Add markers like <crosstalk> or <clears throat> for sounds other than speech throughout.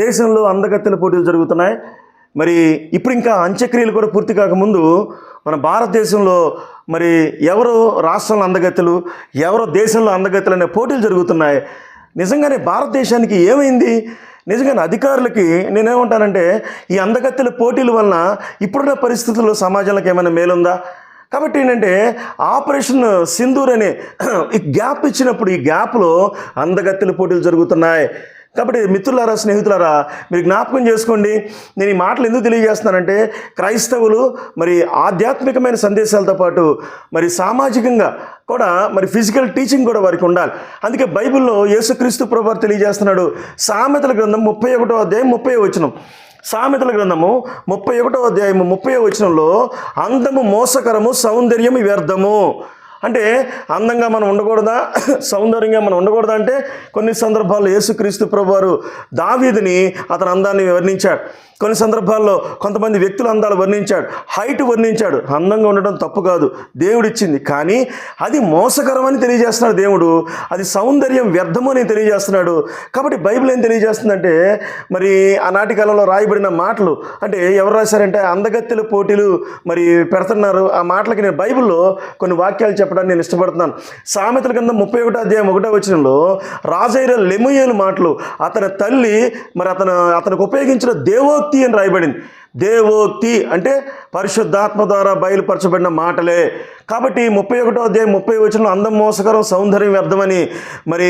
దేశంలో అందగత్తెల పోటీలు జరుగుతున్నాయి. మరి ఇప్పుడు ఇంకా అంత్యక్రియలు కూడా పూర్తి కాకముందు మన భారతదేశంలో మరి ఎవరు రాష్ట్రంలో అందగత్తెలు ఎవరో దేశంలో అందగత్తెలు అనే పోటీలు జరుగుతున్నాయి. నిజంగానే భారతదేశానికి ఏమైంది? నిజంగానే అధికారులకి నేనేమంటానంటే ఈ అందగత్తెల పోటీల వలన ఇప్పుడున్న పరిస్థితుల్లో సమాజంలోకి ఏమైనా మేలుందా? కాబట్టి ఏంటంటే ఆపరేషన్ సింధూర్ అనే ఈ గ్యాప్ ఇచ్చినప్పుడు ఈ గ్యాప్లో అందగత్తెల పోటీలు జరుగుతున్నాయి. కాబట్టి మిత్రులారా స్నేహితులారా మీరు జ్ఞాపకం చేసుకోండి నేను ఈ మాటలు ఎందుకు తెలియజేస్తున్నానంటే క్రైస్తవులు మరి ఆధ్యాత్మికమైన సందేశాలతో పాటు మరి సామాజికంగా కూడా మరి ఫిజికల్ టీచింగ్ కూడా వారికి ఉండాలి. అందుకే బైబిల్లో యేసుక్రీస్తు ప్రభు తెలియజేస్తున్నాడు సామెతల గ్రంథం ముప్పై ఒకటో అధ్యాయం ముప్పై వచనం. సామెతల గ్రంథము ముప్పై ఒకటో అధ్యాయము ముప్పై వచనంలో అందము మోసకరము సౌందర్యము వ్యర్థము. అంటే అందంగా మనం ఉండకూడదా? సౌందర్యంగా మనం ఉండకూడదా? అంటే కొన్ని సందర్భాల్లో యేసుక్రీస్తు ప్రభువారు దావీదిని అతని అందాన్ని వర్ణించాడు. కొన్ని సందర్భాల్లో కొంతమంది వ్యక్తుల అందాలు వర్ణించాడు. హైట్ వర్ణించాడు. అందంగా ఉండడం తప్పు కాదు. దేవుడిచ్చింది. కానీ అది మోసకరమని తెలియజేస్తున్నాడు దేవుడు. అది సౌందర్యం వ్యర్థము అని తెలియజేస్తున్నాడు. కాబట్టి బైబిల్ ఏం తెలియజేస్తుందంటే మరి ఆనాటి కాలంలో రాయబడిన మాటలు అంటే ఎవరు రాశారంటే అందగత్తెల పోటీలు మరి పెడుతున్నారు. ఆ మాటలకి నేను బైబిల్లో కొన్ని వాక్యాలు చెప్పడానికి నేను ఇష్టపడుతున్నాను. సామెతల కింద ముప్పై ఒకటో అధ్యాయం ఒకటో వచ్చినలో రాజైర లెముయేలు మాటలు అతని తల్లి మరి అతను అతనికి ఉపయోగించిన దేవోక్తి అని రాయబడింది. దేవోక్తి అంటే పరిశుద్ధాత్మ ద్వారా బయలుపరచబడిన మాటలే. కాబట్టి ముప్పై ఒకటో అధ్యాయం ముప్పై వచ్చిన అందం మోసకరం సౌందర్యం వ్యర్థమని మరి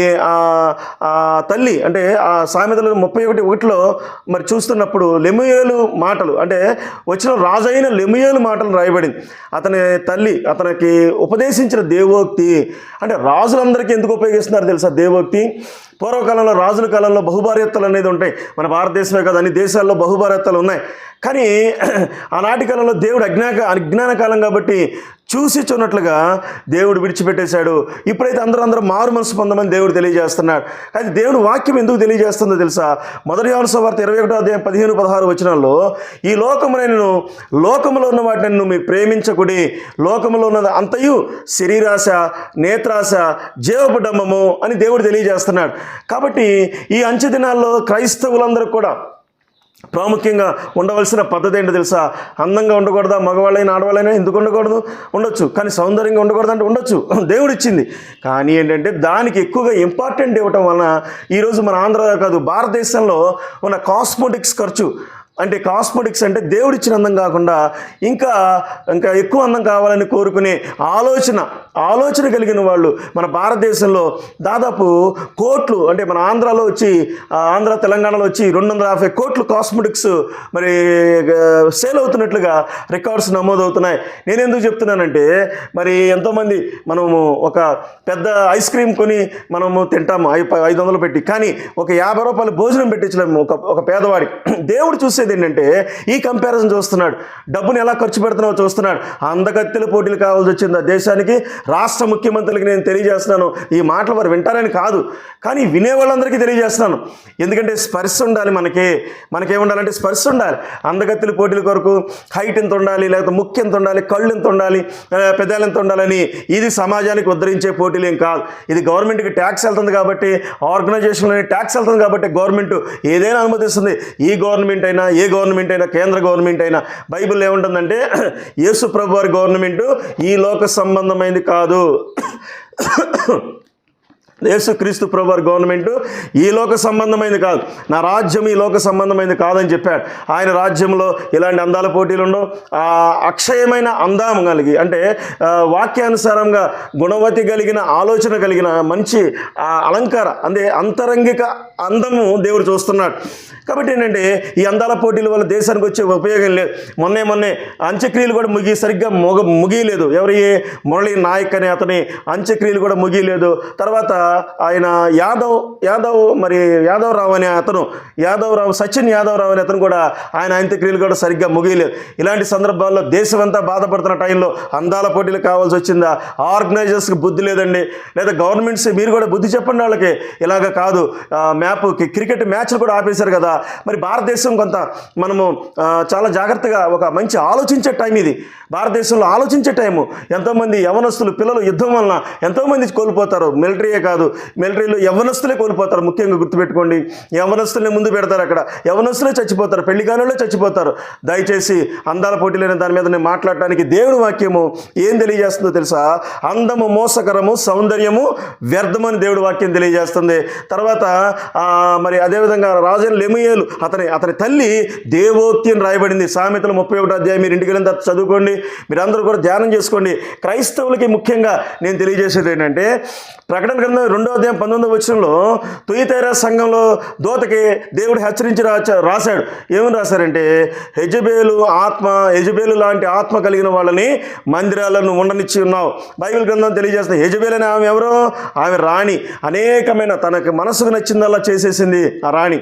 ఆ తల్లి అంటే ఆ సామెతలు ముప్పై ఒకటి ఒకటిలో మరి చూస్తున్నప్పుడు లెమియేలు మాటలు అంటే వచ్చిన రాజైన లెమియేలు మాటలు రాయబడింది. అతని తల్లి అతనికి ఉపదేశించిన దేవోక్తి అంటే రాజులందరికీ ఎందుకు ఉపయోగిస్తున్నారు తెలుసా దేవోక్తి? పూర్వకాలంలో రాజుల కాలంలో బహుభార్యత్తలు అనేది ఉంటాయి. మన భారతదేశమే కాదు అన్ని దేశాల్లో బహుభార్యత్తలు ఉన్నాయి. కానీ <clears throat> ఆనాటి కాలంలో దేవుడు అజ్ఞాక అజ్ఞాన కాలం కాబట్టి చూసి చూన్నట్లుగా దేవుడు విడిచిపెట్టేశాడు. ఇప్పుడైతే అందరూ అందరూ మారు మనసు పొందమని దేవుడు తెలియజేస్తున్నాడు. అది దేవుడు వాక్యం ఎందుకు తెలియజేస్తుందో తెలుసా? మొదటి వార్త ఇరవై ఒకటో అధ్యాయం పదిహేను పదహారు వచనంలో ఈ లోకమున నేను లోకములో ఉన్న వాటిని నువ్వు మీరు ప్రేమించకుడి. లోకములో ఉన్నది అంతయు శరీరాశ నేత్రాశ జీవపడమ్మము అని దేవుడు తెలియజేస్తున్నాడు. కాబట్టి ఈ అంచె దినాల్లో క్రైస్తవులందరూ కూడా ప్రాముఖ్యంగా ఉండవలసిన పద్ధతి ఏంటో తెలుసా? అందంగా ఉండకూడదా? మగవాళ్ళైనా ఆడవాళ్ళైనా ఎందుకు ఉండకూడదు? ఉండొచ్చు. కానీ సౌందర్యంగా ఉండకూడదు అంటే ఉండొచ్చు. <clears throat> దేవుడు ఇచ్చింది కానీ ఏంటంటే దానికి ఎక్కువగా ఇంపార్టెంట్ ఇవ్వటం వలన ఈరోజు మన ఆంధ్ర కాదు భారతదేశంలో ఉన్న కాస్మోటిక్స్ ఖర్చు అంటే కాస్మెటిక్స్ అంటే దేవుడిచ్చిన అందం కాకుండా ఇంకా ఇంకా ఎక్కువ అందం కావాలని కోరుకునే ఆలోచన ఆలోచన కలిగిన వాళ్ళు మన భారతదేశంలో దాదాపు కోట్లు అంటే మన ఆంధ్రాలో వచ్చి ఆంధ్ర తెలంగాణలో వచ్చి రెండు వందల యాభై కోట్లు కాస్మెటిక్స్ మరి సేల్ అవుతున్నట్లుగా రికార్డ్స్ నమోదవుతున్నాయి. నేను ఎందుకు చెప్తున్నానంటే మరి ఎంతోమంది మనము ఒక పెద్ద ఐస్ క్రీమ్ కొని మనము తింటాము ఐ ఐదు వందలు పెట్టి. కానీ ఒక యాభై రూపాయలు భోజనం పెట్టించలేము ఒక ఒక పేదవాడికి. <clears throat> దేవుడు చూసేది ఏంటంటే ఈ కంపారిజన్ చూస్తున్నాడు. డబ్బును ఎలా ఖర్చు పెడుతున్నావో చూస్తున్నాడు. అందగత్తెల పోటీలు కావాల్సి వచ్చింది ఆ దేశానికి. రాష్ట్ర ముఖ్యమంత్రులకి నేను తెలియజేస్తున్నాను. ఈ మాటలు వారు వింటారని కాదు. కానీ వినే వాళ్ళందరికీ తెలియజేస్తున్నాను. ఎందుకంటే స్పర్శ ఉండాలి మనకి. మనకేముండాలంటే స్పర్శ ఉండాలి. అందగత్తెల పోటీల కొరకు హైట్ ఎంత ఉండాలి లేకపోతే ముక్కు ఎంత ఉండాలి కళ్ళు ఎంత ఉండాలి పెదాలు ఎంత ఉండాలని ఇది సమాజానికి ఉద్ధరించే పోటీలు ఏం కాదు. ఇది గవర్నమెంట్కి ట్యాక్స్ వెళ్తుంది కాబట్టి ఆర్గనైజేషన్లో ట్యాక్స్ వెళ్తుంది కాబట్టి గవర్నమెంట్ ఏదైనా అనుమతిస్తుంది. ఈ గవర్నమెంట్ అయినా ఏ ఏ గవర్నమెంట్ అయినా కేంద్ర గవర్నమెంట్ అయినా బైబిల్ ఏముంటుందంటే <clears throat> యేసు ప్రభు వారి గవర్నమెంట్ ఈ లోక సంబంధమైనది కాదు. యేసుక్రీస్తు ప్రభువారి గవర్నమెంట్ ఈ లోక సంబంధమైనది కాదు. నా రాజ్యం ఈ లోక సంబంధమైనది కాదని చెప్పాడు. ఆయన రాజ్యంలో ఇలాంటి అందాల పోటీలు ఉండవు అక్షయమైన అందం కలిగి అంటే వాక్యానుసారంగా గుణవతి కలిగిన ఆలోచన కలిగిన మంచి అలంకార అంటే అంతరంగిక అందము దేవుడు చూస్తున్నాడు. కాబట్టి ఏంటంటే ఈ అందాల పోటీల వల్ల దేశానికి వచ్చే ఉపయోగం లేదు. మొన్నే మొన్నే అంత్యక్రియలు కూడా ముగి సరిగ్గా మొగ ముగియలేదు. ఎవరి? మురళి నాయక్ అనే అతని అంత్యక్రియలు కూడా ముగియలేదు. తర్వాత ఆయన యాదవ్ యాదవ్ మరి యాదవ్ రావు అనే అతను యాదవ్ రావు సచిన్ యాదవ్ రావు అనే అతను కూడా ఆయన అంత్యక్రియలు కూడా సరిగ్గా ముగియలేదు. ఇలాంటి సందర్భాల్లో దేశమంతా బాధపడుతున్న టైంలో అందాల పోటీలు కావాల్సి వచ్చిందా? ఆర్గనైజర్స్కి బుద్ధి లేదండి. లేదా గవర్నమెంట్స్ మీరు కూడా బుద్ధి చెప్పండి వాళ్ళకి. ఇలాగ కాదు. మ్యాప్ క్రికెట్ మ్యాచ్లు కూడా ఆపేశారు కదా. మరి భారతదేశం కొంత మనము చాలా జాగ్రత్తగా ఒక మంచి ఆలోచించే టైం ఇది. భారతదేశంలో ఆలోచించే టైము. ఎంతోమంది యవనస్తులు పిల్లలు యుద్ధం వలన ఎంతోమంది కోల్పోతారు. మిలిటరీయే కాదు. కాదు. మిలిటరీలో యవనస్తులే కోల్పోతారు. ముఖ్యంగా గుర్తుపెట్టుకోండి. యవనస్తులనే ముందు పెడతారు అక్కడ. యవనస్తులే చచ్చిపోతారు. పెళ్ళి కాలంలో చచ్చిపోతారు. దయచేసి అందాల పోటీలైన దాని మీద నేను మాట్లాడటానికి దేవుడి వాక్యము ఏం తెలియజేస్తుందో తెలుసా? అందము మోసకరము సౌందర్యము వ్యర్థమని దేవుడి వాక్యం తెలియజేస్తుంది. తర్వాత మరి అదేవిధంగా రాజైన లెమియేలు అతని అతని తల్లి దేవోక్తి అని రాయబడింది. సామెతలు ముప్పై ఒకటో అధ్యాయం మీరు ఇంటికి వెళ్ళిన చదువుకోండి. మీరందరూ కూడా ధ్యానం చేసుకోండి. క్రైస్తవులకి ముఖ్యంగా నేను తెలియజేసేది ఏంటంటే ప్రకటన గ్రంథం రెండో అధ్యాయం పంతొమ్మిదో వచ్చినంలో తుయితేరా సంఘంలో దోతకి దేవుడు హెచ్చరించి రాశాడు. ఏమని రాశారంటే హెజబేలు ఆత్మ హెజబేలు లాంటి ఆత్మ కలిగిన వాళ్ళని మందిరాలను ఉండనిచ్చి ఉన్నావు. బైబిల్ గ్రంథం తెలియజేస్తుంది హెజబేల్ అనే ఆమె ఎవరు? ఆమె రాణి. అనేకమైన తనకు మనసుకు నచ్చిందల్లా చేసేసింది ఆ రాణి.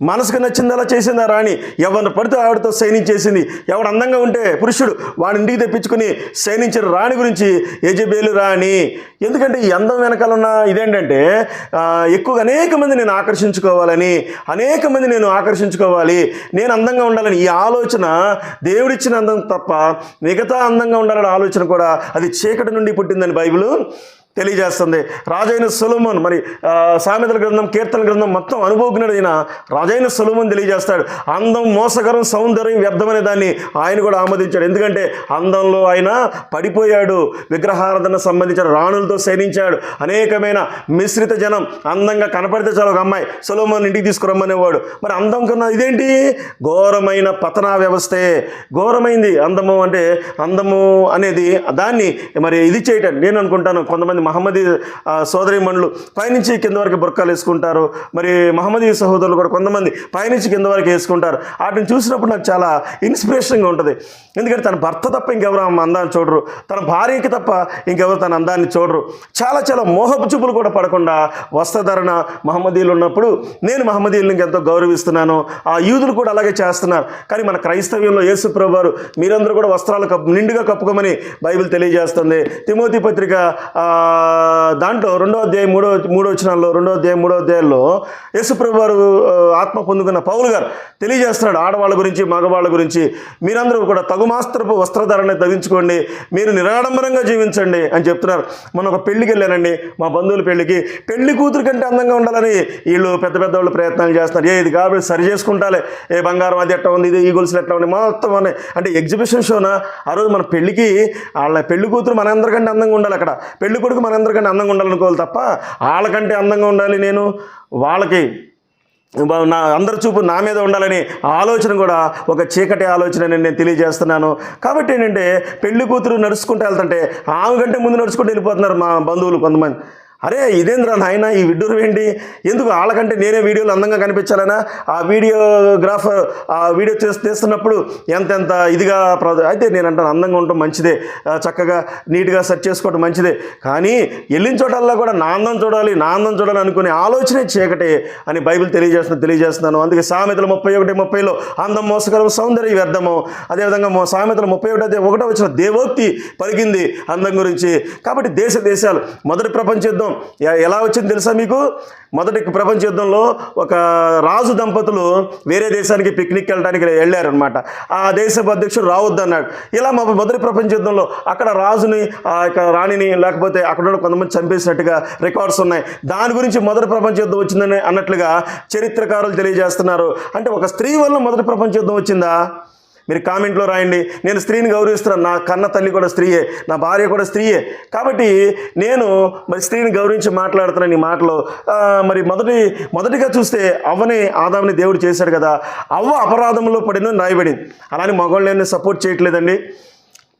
మనసుకు నచ్చిందలా చేసింది ఆ రాణి? ఎవరిని పడితే ఆవిడతో సైనించేసింది ఎవడు అందంగా ఉంటే పురుషుడు వాడి ఇంటికి తెప్పించుకుని సైనించిన రాణి గురించి యజబేలు రాణి? ఎందుకంటే ఈ అందం వెనకాల ఉన్న ఇదేంటంటే ఎక్కువగా అనేక మంది నేను ఆకర్షించుకోవాలని అనేక మంది నేను ఆకర్షించుకోవాలి నేను అందంగా ఉండాలని ఈ ఆలోచన దేవుడిచ్చిన అందం తప్ప మిగతా అందంగా ఉండాలనే ఆలోచన కూడా అది చీకటి నుండి పుట్టిందని బైబిల్ తెలియజేస్తుంది. రాజైన సులమన్ మరి సామెతల గ్రంథం కీర్తన గ్రంథం మొత్తం అనుభవజ్ఞుడైన రాజైన సులమన్ తెలియజేస్తాడు. అందం మోసకరం సౌందర్యం వ్యర్థమనే దాన్ని ఆయన కూడా ఆమోదించాడు. ఎందుకంటే అందంలో ఆయన పడిపోయాడు. విగ్రహారాధన సంబంధించిన రాణులతో సైనించాడు అనేకమైన మిశ్రిత జనం అందంగా కనపడితే చాలు ఒక అమ్మాయి సులమన్ ఇంటికి తీసుకురమ్మనేవాడు. మరి అందం కన్నా ఇదేంటి? ఘోరమైన పతనా వ్యవస్థే. ఘోరమైంది అందము అంటే అందము అనేది దాన్ని మరి ఇది చేయటం. నేను అనుకుంటాను కొంతమంది మహమ్మదీ ఆ, సోదరీమణులు పైనుంచి కింద వరకు బుర్కాలు వేసుకుంటారు. మరి మహమ్మదీ సహోదరులు కూడా కొంతమంది పైనుంచి కింద వరకు వేసుకుంటారు. వాటిని చూసినప్పుడు నాకు చాలా ఇన్స్పిరేషన్గా ఉంటుంది. ఎందుకంటే తన భర్త తప్ప ఇంకెవరు అందాన్ని చూడరు. తన భార్యకి తప్ప ఇంకెవరు తన అందాన్ని చూడరు. చాలా చాలా మోహపు చూపులు కూడా పడకుండా వస్త్రధరణ మహమ్మదీలు ఉన్నప్పుడు నేను మహమ్మదీలను ఎంతో గౌరవిస్తున్నాను. ఆ యూదులు కూడా అలాగే చేస్తున్నారు. కానీ మన క్రైస్తవ్యంలో యేసు ప్రభువారు మీరందరూ కూడా వస్త్రాలు కప్పు నిండుగా కప్పుకోమని బైబిల్ తెలియజేస్తుంది. తిమోతి పత్రిక ఆ, దాంట్లో రెండో అధ్యాయం మూడో మూడో వచ్చినాల్లో రెండో అధ్యాయం మూడో అధ్యాయంలో యేసుప్రభు ప్రభువారు ఆత్మ పొందుకున్న పౌలు గారు తెలియజేస్తున్నాడు ఆడవాళ్ళ గురించి మగవాళ్ళ గురించి మీరందరూ కూడా తగుమాస్త్రపు వస్త్రధారణ తగ్గించుకోండి మీరు నిరాడంబరంగా జీవించండి అని చెప్తున్నారు. మొన్న ఒక పెళ్ళికి వెళ్ళానండి మా బంధువుల పెళ్ళికి పెళ్ళి కూతురు కంటే అందంగా ఉండాలని వీళ్ళు పెద్ద పెద్ద వాళ్ళు ప్రయత్నాలు చేస్తున్నారు. ఏ ఇది కాబట్టి సరి చేసుకుంటాలే. ఏ బంగారం అది ఎట్లా ఉంది ఇది ఈ గొలుసులు ఎట్లా ఉంది మొత్తం అని అంటే ఎగ్జిబిషన్ షోనా? ఆ రోజు మన పెళ్ళికి వాళ్ళ పెళ్ళి కూతురు మనందరికంటే అందంగా ఉండాలి అక్కడ. పెళ్ళి కొడుకు మనందరికంటే అందంగా ఉండాలనుకోవాలి తప్ప వాళ్ళకంటే అందంగా ఉండాలి నేను? వాళ్ళకి నా అందరి చూపు నా మీద ఉండాలని ఆలోచన కూడా ఒక చీకటి ఆలోచన నేను తెలియజేస్తున్నాను. కాబట్టి ఏంటంటే పెళ్ళి కూతురు నడుచుకుంటూ వెళ్తుంటే ఆమె కంటే ముందు నడుచుకుంటూ వెళ్ళిపోతున్నారు మా బంధువులు కొంతమంది. అరే ఇదేంద్ర నాయన ఈ విడ్డూరు ఏంటి? ఎందుకు వాళ్ళకంటే నేనే వీడియోలు అందంగా కనిపించాలనా? ఆ వీడియోగ్రాఫర్ ఆ వీడియో చేసి తీస్తున్నప్పుడు ఎంతెంత ఇదిగా ప్ర- అయితే నేను అంటాను అందంగా ఉండటం మంచిదే. చక్కగా నీట్గా సెట్ చేసుకోవడం మంచిదే. కానీ వెళ్ళిన చోటల్లా కూడా నా అందం చూడాలి నా అందం చూడాలి అనుకునే ఆలోచనే చీకటే అని బైబిల్ తెలియజేస్తున్నా తెలియజేస్తున్నాను. అందుకే సామెతలు ముప్పై ఒకటి ముప్పైలో అందం మోసకరం సౌందర్య వ్యర్థము. అదేవిధంగా మో- సామెతలు ముప్పై ఒకటి అదే ఒకటో వచ్చిన దేవోక్తి పలికింది అందం గురించి. కాబట్టి దేశ దేశాలు మొదటి ప్రపంచ యుద్ధం ఎలా వచ్చింది తెలుసా మీకు? మొదటి ప్రపంచ యుద్ధంలో ఒక రాజు దంపతులు వేరే దేశానికి పిక్నిక్ వెళ్ళడానికి వెళ్ళారనమాట ఆ దేశపు అధ్యక్షుడు రావద్దన్నాడు ఇలా మా మొదటి ప్రపంచ యుద్ధంలో అక్కడ రాజుని ఆ యొక్క రాణిని లేకపోతే అక్కడ కొంతమంది చంపేసినట్టుగా రికార్డ్స్ ఉన్నాయి. దాని గురించి మొదటి ప్రపంచ యుద్ధం వచ్చిందని అన్నట్లుగా చరిత్రకారులు తెలియజేస్తున్నారు. అంటే ఒక స్త్రీ వల్ల మొదటి ప్రపంచ యుద్ధం వచ్చిందా? మీరు కామెంట్లో రాయండి. నేను స్త్రీని గౌరవిస్తున్నాను. నా కన్న తల్లి కూడా స్త్రీయే. నా భార్య కూడా స్త్రీయే. కాబట్టి నేను మరి స్త్రీని గౌరవించి మాట్లాడుతున్నాను ఈ మాటలో మరి మొదటి మొదటిగా చూస్తే అవ్వని ఆదాముని దేవుడు చేశాడు కదా. అవ్వ అపరాధంలో పడిన రాయబడింది. అలానే మగవాళ్ళు నేను సపోర్ట్ చేయట్లేదండి.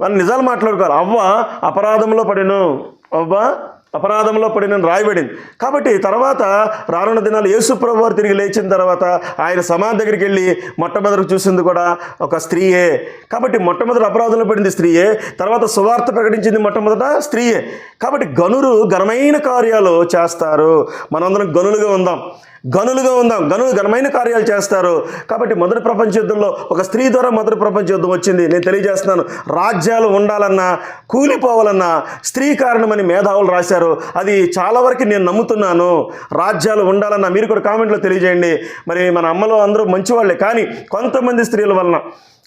మనం నిజాలు మాట్లాడుకోవాలి. అవ్వ అపరాధంలో పడిను. అవ్వ అపరాధంలో పడిన రాయబడింది. కాబట్టి తర్వాత రానున్న దినాలు యేసు ప్రభు వారు తిరిగి లేచిన తర్వాత ఆయన సమాధి దగ్గరికి వెళ్ళి మొట్టమొదటి చూసింది కూడా ఒక స్త్రీయే. కాబట్టి మొట్టమొదటి అపరాధంలో పడింది స్త్రీయే. తర్వాత సువార్త ప్రకటించింది మొట్టమొదట స్త్రీయే. కాబట్టి గనులు ఘనమైన కార్యాలు చేస్తారు. మనందరం గనులుగా ఉందాం. గనులుగా ఉందాం. గనులు ఘనమైన కార్యాలు చేస్తారు. కాబట్టి మొదటి ప్రపంచ యుద్ధంలో ఒక స్త్రీ ద్వారా మొదటి ప్రపంచ యుద్ధం వచ్చింది. నేను తెలియజేస్తున్నాను. రాజ్యాలు ఉండాలన్నా కూలిపోవాలన్నా స్త్రీ కారణమని మేధావులు రాశారు. అది చాలా వరకు నేను నమ్ముతున్నాను. రాజ్యాలు ఉండాలన్నా మీరు కూడా కామెంట్లో తెలియజేయండి. మరి మన అమ్మలో అందరూ మంచివాళ్ళే. కానీ కొంతమంది స్త్రీల వలన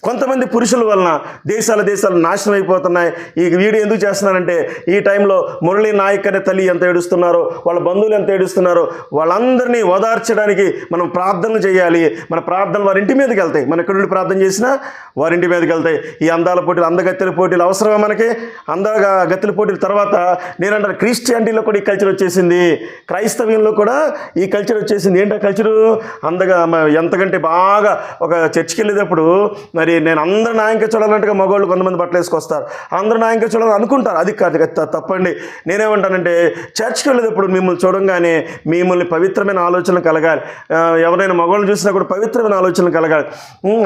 కొంతమంది పురుషుల వలన దేశాల దేశాలు నాశనం అయిపోతున్నాయి. ఈ వీడియో ఎందుకు చేస్తున్నారంటే ఈ టైంలో మురళీ నాయక్ అనే తల్లి ఎంత ఏడుస్తున్నారో వాళ్ళ బంధువులు ఎంత ఏడుస్తున్నారో వాళ్ళందరినీ ఓదార్చడానికి మనం ప్రార్థనలు చేయాలి. మన ప్రార్థనలు వారి ఇంటి మీదకి వెళ్తాయి. మన ఎక్కడ నుండి ప్రార్థన చేసినా వారి ఇంటి మీదకి వెళ్తాయి. ఈ అందాల పోటీలు అందగత్తెల పోటీలు అవసరమా మనకి? అందగా గత్తెల పోటీల తర్వాత నేనంటాను క్రిస్టియానిటీలో కూడా ఈ కల్చర్ వచ్చేసింది. క్రైస్తవ్యంలో కూడా ఈ కల్చర్ వచ్చేసింది. ఏంటో కల్చరు అందగా ఎంతకంటే బాగా ఒక చర్చికి వెళ్ళేటప్పుడు మరి నేను అందరు నాయంక చూడాలన్నట్టుగా మగవాళ్ళు కొంతమంది బట్టలు వేసుకొస్తారు. అందరూ నాయంక చూడాలని అనుకుంటారు. అది కాదు తప్పండి. నేనేమంటానంటే చర్చ్కి వెళ్ళేటప్పుడు మిమ్మల్ని చూడంగానే మిమ్మల్ని పవిత్రమైన ఆలోచన కలగాలి. ఎవరైనా మగవాళ్ళు చూసినా కూడా పవిత్రమైన ఆలోచన కలగాలి.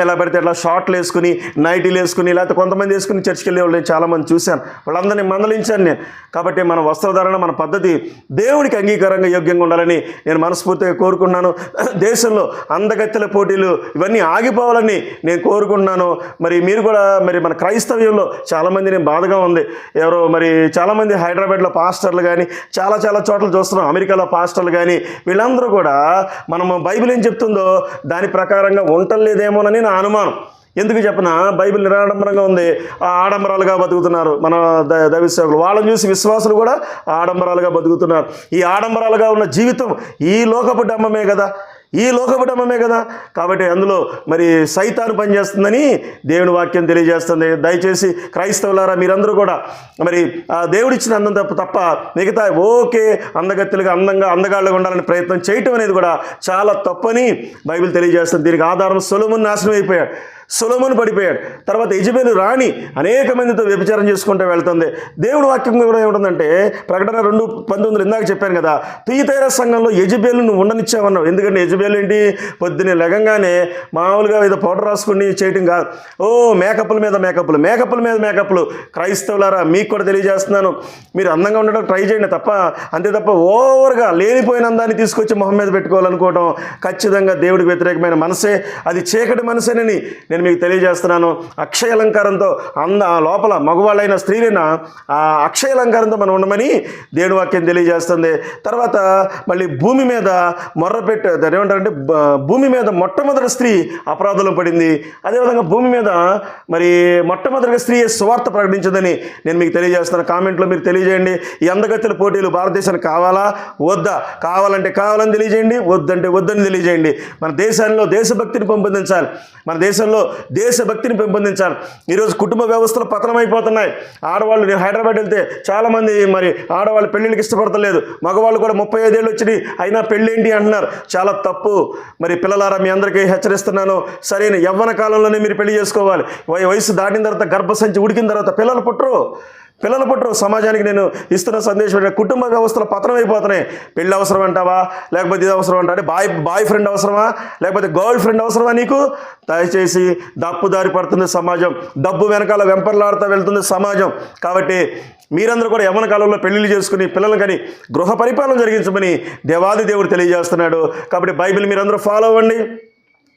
ఎలా పడితే అట్లా షార్ట్లు వేసుకుని నైటీలు వేసుకుని లేకపోతే కొంతమంది వేసుకుని చర్చ్కి వెళ్ళే వాళ్ళు నేను చాలామంది చూశాను. వాళ్ళందరినీ మందలించాను నేను. కాబట్టి మన వస్త్రధారణ మన పద్ధతి దేవునికి అంగీకారంగా యోగ్యంగా ఉండాలని నేను మనస్ఫూర్తిగా కోరుకున్నాను దేశంలో అందగత్తెల పోటీలు ఇవన్నీ ఆగిపోవాలని నేను కోరుకుంటున్నాను. మరి మీరు కూడా మరి మన క్రైస్తవ్యంలో చాలామంది నేను బాధగా ఉంది. ఎవరో మరి చాలామంది హైదరాబాద్లో పాస్టర్లు కానీ చాలా చాలా చోట్ల చూస్తున్నాం. అమెరికాలో పాస్టర్లు కానీ వీళ్ళందరూ కూడా మనము బైబిల్ ఏం చెప్తుందో దాని ప్రకారంగా ఉండలేదేమోనని నా అనుమానం. ఎందుకు చెప్పిన? బైబిల్ నిరాడంబరంగా ఉంది. ఆ ఆడంబరాలుగా బతుకుతున్నారు మన ద- దైవ సేవకులు. వాళ్ళని చూసి విశ్వాసులు కూడా ఆడంబరాలుగా బతుకుతున్నారు. ఈ ఆడంబరాలుగా ఉన్న జీవితం ఈ లోకపు డమ్మమే కదా. ఈ లోకపటమే కదా. కాబట్టి అందులో మరి సైతాను పనిచేస్తుందని దేవుని వాక్యం తెలియజేస్తుంది. దయచేసి క్రైస్తవులారా మీరందరూ కూడా మరి ఆ దేవుడిచ్చిన అందం తప్ప తప్ప మిగతా ఓకే అందగత్తులుగా అందంగా అందగాళ్ళగా ఉండాలని ప్రయత్నం చేయటం అనేది కూడా చాలా తప్పని బైబిల్ తెలియజేస్తుంది. దీనికి ఆధారం సొలమున్ నాశనం అయిపోయాడు. సులమును పడిపోయాడు. తర్వాత యజబేలు రాణి అనేక మందితో వ్యభిచారం చేసుకుంటూ వెళ్తుంది. దేవుడు వాక్యం కూడా ఏముంటుందంటే ప్రకటన రెండు పంతొమ్మిది ఇందాక చెప్పాను కదా తుయ్యతైర సంఘంలో యజబేలు నువ్వు ఉండనిచ్చావన్నావు. ఎందుకంటే యజబేలు ఏంటి పొద్దున్నే లెగంగానే మామూలుగా ఏదో పౌడర్ రాసుకుని చేయటం కాదు. ఓ మేకప్ల మీద మేకప్లు మేకప్ల మీద మేకప్లు క్రైస్తవులారా మీకు కూడా తెలియజేస్తున్నాను. మీరు అందంగా ఉండడం ట్రై చేయండి తప్ప అంతే తప్ప ఓవర్గా లేనిపోయిన అందాన్ని తీసుకొచ్చి మొహం మీద పెట్టుకోవాలనుకోవడం ఖచ్చితంగా దేవుడికి వ్యతిరేకమైన మనసే. అది చీకటి మనసేనని నేను మీకు తెలియజేస్తున్నాను. అక్షయలంకారంతో అంద లోపల మగవాళ్ళైన స్త్రీలైన ఆ అక్షయలంకారంతో మనం ఉండమని దేవుని వాక్యం తెలియజేస్తుంది. తర్వాత మళ్ళీ భూమి మీద మొర్రపెట్టే ఏమంటారంటే భూమి మీద మొట్టమొదటి స్త్రీ అపరాధంలో పడింది. అదేవిధంగా భూమి మీద మరి మొట్టమొదటిగా స్త్రీ సువార్త ప్రకటించదని నేను మీకు తెలియజేస్తున్నాను. కామెంట్లో మీరు తెలియజేయండి. ఈ అందగత్తెల పోటీలు భారతదేశానికి కావాలా? వద్దా? కావాలంటే కావాలని తెలియజేయండి. వద్దంటే వద్దని తెలియజేయండి. మన దేశంలో దేశభక్తిని పెంపొందించాలి. మన దేశంలో దేశభక్తిని పెంపొందించాలి. ఈరోజు కుటుంబ వ్యవస్థలు పతనమైపోతున్నాయి. ఆడవాళ్ళు నేను హైదరాబాద్ వెళ్తే చాలామంది మరి ఆడవాళ్ళు పెళ్ళిళ్ళకి ఇష్టపడతలేదు. మగవాళ్ళు కూడా ముప్పై ఐదేళ్ళు వచ్చినాయి. అయినా పెళ్ళేంటి అంటున్నారు? చాలా తప్పు. మరి పిల్లలారా మీ అందరికీ హెచ్చరిస్తున్నాను. సరైన యవ్వన కాలంలోనే మీరు పెళ్ళి చేసుకోవాలి. వయసు దాటిన తర్వాత గర్భసంచి ఉడికిన తర్వాత పిల్లలు పుట్టరు. పిల్లలు పుట్టరు సమాజానికి నేను ఇస్తున్న సందేశం కుటుంబ వ్యవస్థలు పతనం అయిపోతున్నాయి పెళ్ళి అవసరం అంటావా? లేకపోతే ఇది అవసరం అంటా అంటే బాయ్ బాయ్ ఫ్రెండ్ అవసరమా? లేకపోతే గర్ల్ ఫ్రెండ్ అవసరమా నీకు? దయచేసి దప్పుదారి పడుతుంది సమాజం. డబ్బు వెనకాల వెంపర్లాడుతూ వెళ్తుంది సమాజం. కాబట్టి మీరందరూ కూడా యమన కాలంలో పెళ్ళిళ్ళు చేసుకుని పిల్లలు కానీ గృహ పరిపాలన జరిగించమని దేవాది దేవుడు తెలియజేస్తున్నాడు. కాబట్టి బైబిల్ మీరందరూ ఫాలో అవ్వండి.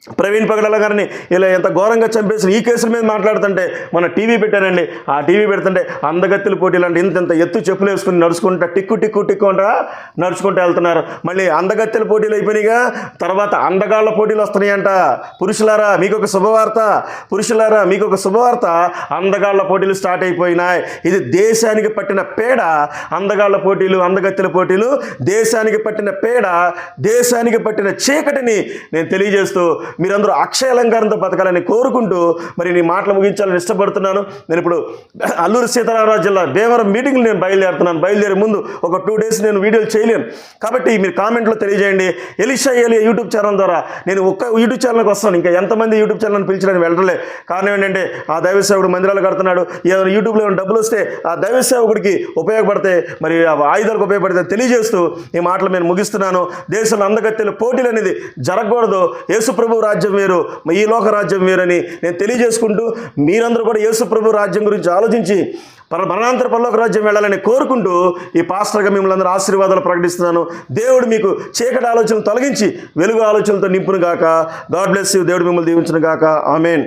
ప్రవీణ్ పగడాల గారిని ఇలా ఎంత ఘోరంగా చంపేసిన ఈ కేసుల మీద మాట్లాడుతుంటే మన టీవీ పెట్టానండి. ఆ టీవీ పెడుతుంటే అందగత్తుల పోటీలు అంటే ఇంత ఇంత ఎత్తు చెప్పులు వేసుకుని నడుచుకుంటా టిక్కు టిక్కు టిక్కు అంటా నడుచుకుంటూ వెళ్తున్నారు. మళ్ళీ అందగత్తెల పోటీలు అయిపోయినాయిగా తర్వాత అందగాళ్ళ పోటీలు వస్తున్నాయంట. పురుషులారా మీకు ఒక శుభవార్త. పురుషులారా మీకు ఒక శుభవార్త. అందగాళ్ళ పోటీలు స్టార్ట్ అయిపోయినాయి. ఇది దేశానికి పట్టిన పేడ. అందగాళ్ళ పోటీలు అందగత్తెల పోటీలు దేశానికి పట్టిన పేడ దేశానికి పట్టిన చీకటిని నేను తెలియజేస్తూ మీరందరూ అక్షయ అలంకారంతో బతకాలని కోరుకుంటూ మరి నీ మాటలు ముగించాలని ఇష్టపడుతున్నాను. నేను ఇప్పుడు అల్లూరు సీతారామరాజు జిల్లా భీమవరం మీటింగ్లు నేను బయలుదేరుతున్నాను. బయలుదేరే ముందు ఒక టూ డేస్ నేను వీడియోలు చేయలేను. కాబట్టి మీరు కామెంట్లో తెలియజేయండి. ఎలిషా ఏలియా యూట్యూబ్ ఛానల్ ద్వారా నేను ఒక్క యూట్యూబ్ ఛానల్కి వస్తాను ఇంకా ఎంతమంది యూట్యూబ్ ఛానల్ పిలిచడానికి వెళ్ళలే కారణం ఏంటంటే ఆ దైవ సేవకుడు మందిరాలు కడుతున్నాడు. ఏదైనా యూట్యూబ్లో ఏమైనా డబ్బులు వస్తే ఆ దైవ సేవకుడికి ఉపయోగపడితే మరి ఆ ఆయుధాలకు ఉపయోగపడితే తెలియజేస్తూ ఈ మాటలు నేను ముగిస్తున్నాను. దేశంలో అందగత్తెలు పోటీలు అనేది జరగకూడదు. యేసు రాజ్యం వేరు ఈ లోక రాజ్యం వేరని నేను తెలియజేసుకుంటూ మీరందరూ కూడా యేసుప్రభు రాజ్యం గురించి ఆలోచించి పర మరణాంతర పరలోక రాజ్యం వెళ్ళాలని కోరుకుంటూ ఈ పాస్టర్గా మిమ్మల్ని అందరూ ఆశీర్వాదాలు ప్రకటిస్తున్నాను. దేవుడు మీకు చీకటి ఆలోచనలు తొలగించి వెలుగు ఆలోచనలతో నింపును గాక. God bless you. దేవుడు మిమ్మల్ని దీవించను గాక. ఆమెన్.